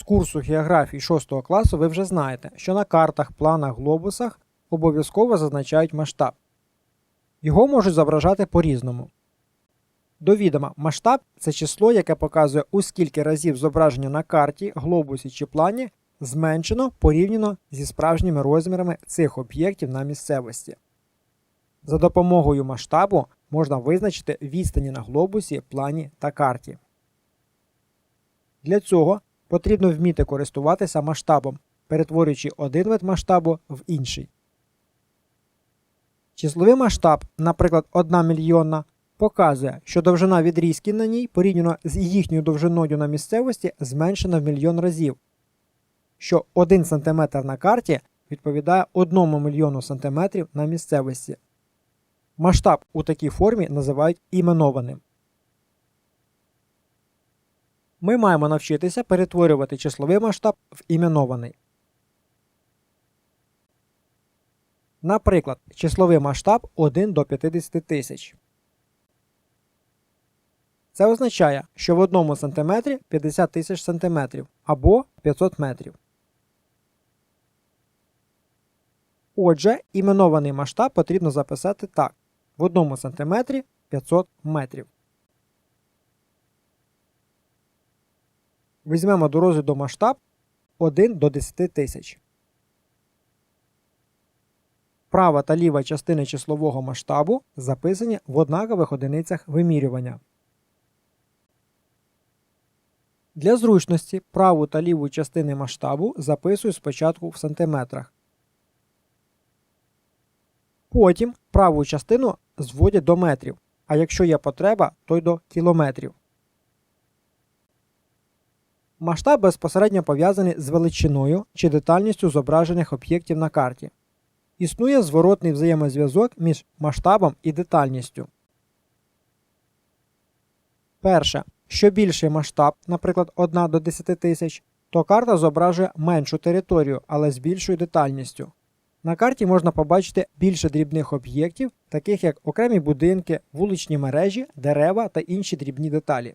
З курсу географії 6 класу ви вже знаєте, що на картах, планах, глобусах обов'язково зазначають масштаб. Його можуть зображати по-різному. До відома, масштаб це число, яке показує, у скільки разів зображення на карті, глобусі чи плані зменшено порівняно зі справжніми розмірами цих об'єктів на місцевості. За допомогою масштабу можна визначити відстані на глобусі, плані та карті. Для цього потрібно вміти користуватися масштабом, перетворюючи один вид масштабу в інший. Числовий масштаб, наприклад, 1 мільйонна, показує, що довжина відрізків на ній порівняно з їхньою довжиною на місцевості зменшена в мільйон разів, що 1 см на карті відповідає 1 мільйону сантиметрів на місцевості. Масштаб у такій формі називають іменованим. Ми маємо навчитися перетворювати числовий масштаб в іменований. Наприклад, числовий масштаб 1 до 50 тисяч. Це означає, що в одному сантиметрі 50 тисяч сантиметрів або 500 метрів. Отже, іменований масштаб потрібно записати так: в одному сантиметрі 500 метрів. Візьмемо до розгляду масштаб 1 до 10 тисяч. Права та ліва частини числового масштабу записані в однакових одиницях вимірювання. Для зручності праву та ліву частини масштабу записую спочатку в сантиметрах. Потім праву частину зводять до метрів, а якщо є потреба, то й до кілометрів. Масштаб безпосередньо пов'язаний з величиною чи детальністю зображених об'єктів на карті. Існує зворотний взаємозв'язок між масштабом і детальністю. Перше. Що більший масштаб, наприклад, 1 до 10 тисяч, то карта зображує меншу територію, але з більшою детальністю. На карті можна побачити більше дрібних об'єктів, таких як окремі будинки, вуличні мережі, дерева та інші дрібні деталі.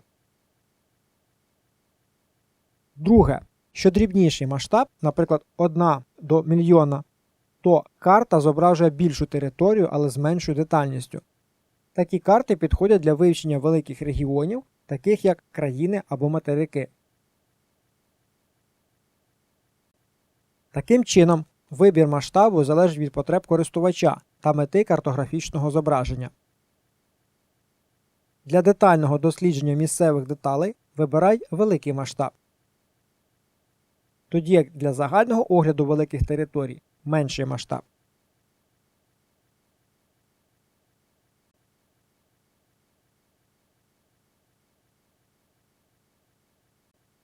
Друге, що дрібніший масштаб, наприклад, 1 до мільйона, то карта зображує більшу територію, але з меншою детальністю. Такі карти підходять для вивчення великих регіонів, таких як країни або материки. Таким чином, вибір масштабу залежить від потреб користувача та мети картографічного зображення. Для детального дослідження місцевих деталей вибирай великий масштаб. Тоді як для загального огляду великих територій менший масштаб.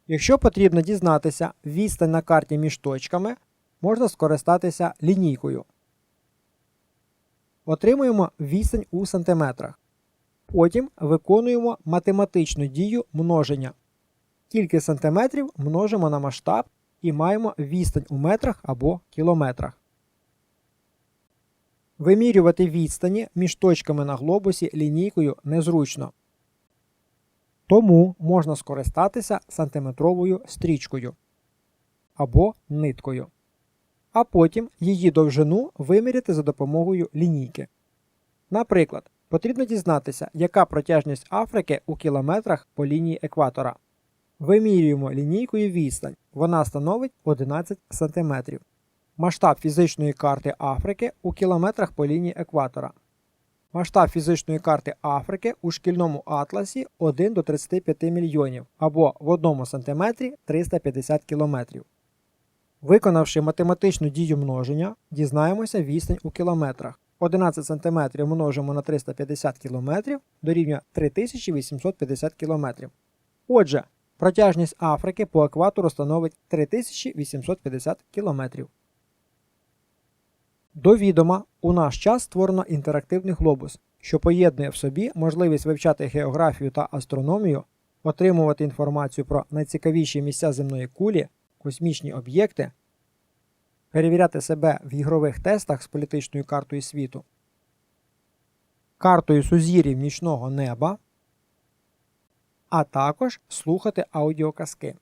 Якщо потрібно дізнатися відстань на карті між точками, можна скористатися лінійкою. Отримуємо відстань у сантиметрах. Потім виконуємо математичну дію множення. Кількість сантиметрів множимо на масштаб і маємо відстань у метрах або кілометрах. Вимірювати відстані між точками на глобусі лінійкою незручно. Тому можна скористатися сантиметровою стрічкою або ниткою, а потім її довжину виміряти за допомогою лінійки. Наприклад, потрібно дізнатися, яка протяжність Африки у кілометрах по лінії екватора. Вимірюємо лінійкою відстань. Вона становить 11 см. Масштаб фізичної карти Африки у кілометрах по лінії екватора. Масштаб фізичної карти Африки у шкільному атласі 1 до 35 мільйонів або в 1 см 350 км. Виконавши математичну дію множення, дізнаємося відстань у кілометрах. 11 см множимо на 350 км дорівнює 3850 км. Отже, протяжність Африки по екватору становить 3850 км. До відома, у наш час створено інтерактивний глобус, що поєднує в собі можливість вивчати географію та астрономію, отримувати інформацію про найцікавіші місця земної кулі, космічні об'єкти, перевіряти себе в ігрових тестах з політичною картою світу, картою сузір'їв нічного неба, а також слухати аудіоказки.